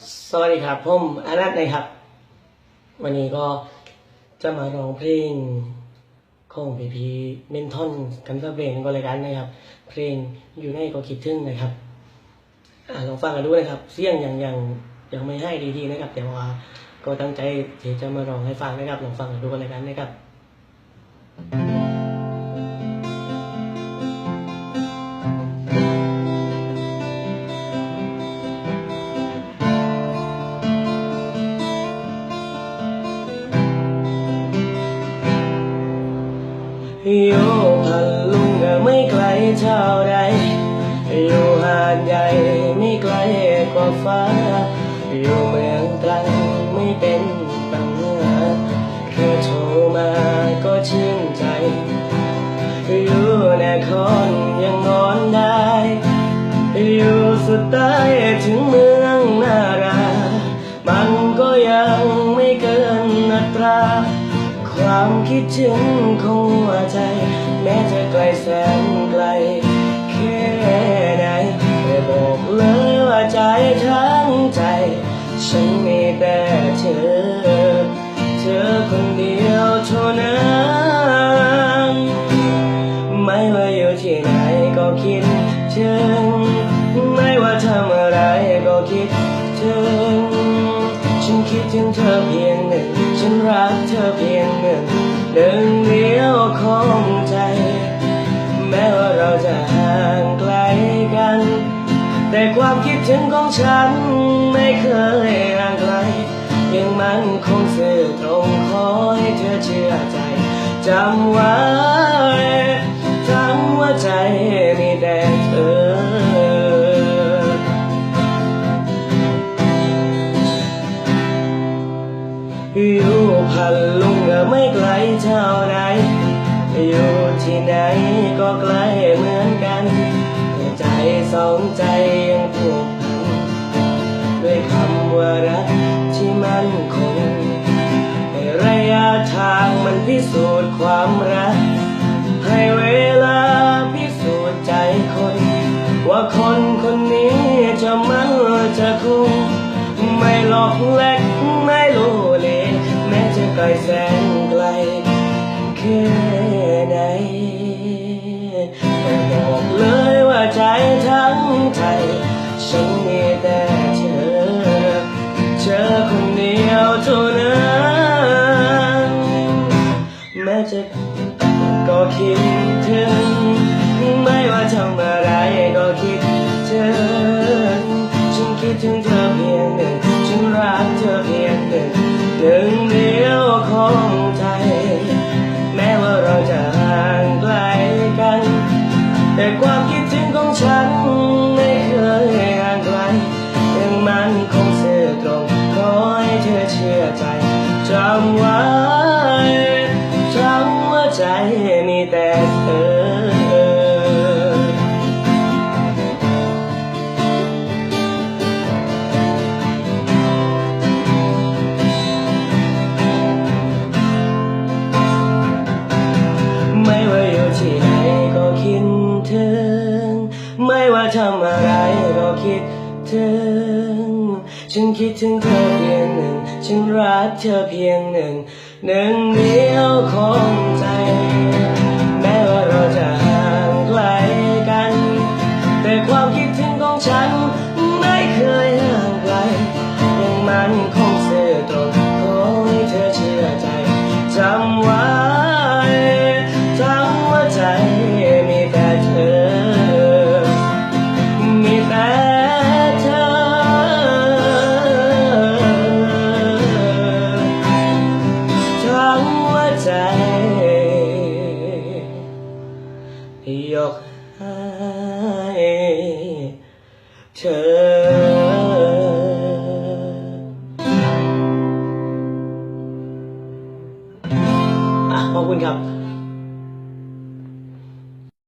สวัสดีครับผมอานัทนะครับ วันนี้ก็จะมาร้องเพลงของพีพีเมนทอนกันสักเพลงหนึ่งก็เลยกันนะครับ เพลงอยู่ในก็คิดถึงนะครับอ่าลองฟังกันดูนะครับ เสียงยังยังยังไม่ให้ดีๆนะครับ แต่ว่าก็ตั้งใจที่จะมาร้องให้ฟังนะครับลองฟังกันดูกันเลยกันนะครับ อยู่พันลุงก็ไม่ไกลเท่าใดอยู่หาดใหญ่ไม่ไกลกว่าฟ้า อยู่เมืองตรังไม่เป็นปัญหาแค่โทรมาก็ชื่นใจ อยู่นครยังนอนได้ อยู่สุดใต้ ความคิดถึงของหัวใจ แม้จะไกลแสนไกล แค่ไหนแต่บอกเลยว่าใจทั้งใจ ฉันมีแต่เธอ เธอคนเดียวเท่านั้น ไม่ว่าอยู่ที่ไหนก็คิดถึง ไม่ว่าทำอะไรก็คิดถึง ฉันคิดถึงเธอเพียงหนึ่ง ฉันรักเธอเพียง หนึ่งหนึ่งเดียวของใจ แม้ว่าเราจะห่างไกลกัน แต่ความคิดถึงของฉันไม่เคยห่างไกล ยังมันคงสื่อตรงขอให้เธอเชื่อใจจำไว้ อยู่พันลุงก็ไม่ไกลเท่าไหรอยู่ที่ไหนก็ใกล้เหมือนกันแต่ใจสองใจยังผูกพันด้วยคำว่ารักที่มั่นคงระยะทางมันพิสูจน์ความรัก ให้เวลาพิสูจน์ใจคน ว่าคนคนนี้จะมั่นจะคงไม่หลอกแล ไหนแต่บอกเลยว่าใจทั้งใจ ฉันมีแต่เธอ เธอคนเดียวเท่านั้นแม้จะก็คิดถึง ไม่ว่าทำอะไรก็คิดถึง ฉันคิดถึงเธอเพียงหนึ่งฉันรักเธอเพียง ทำอะไรก็คิดถึง ฉันคิดถึงเธอเพียงหนึ่ง ฉันรักเธอเพียงหนึ่ง หนึ่งเดียวของใจ แม้ว่าเราจะห่า กให้เธอขอบคุณครับ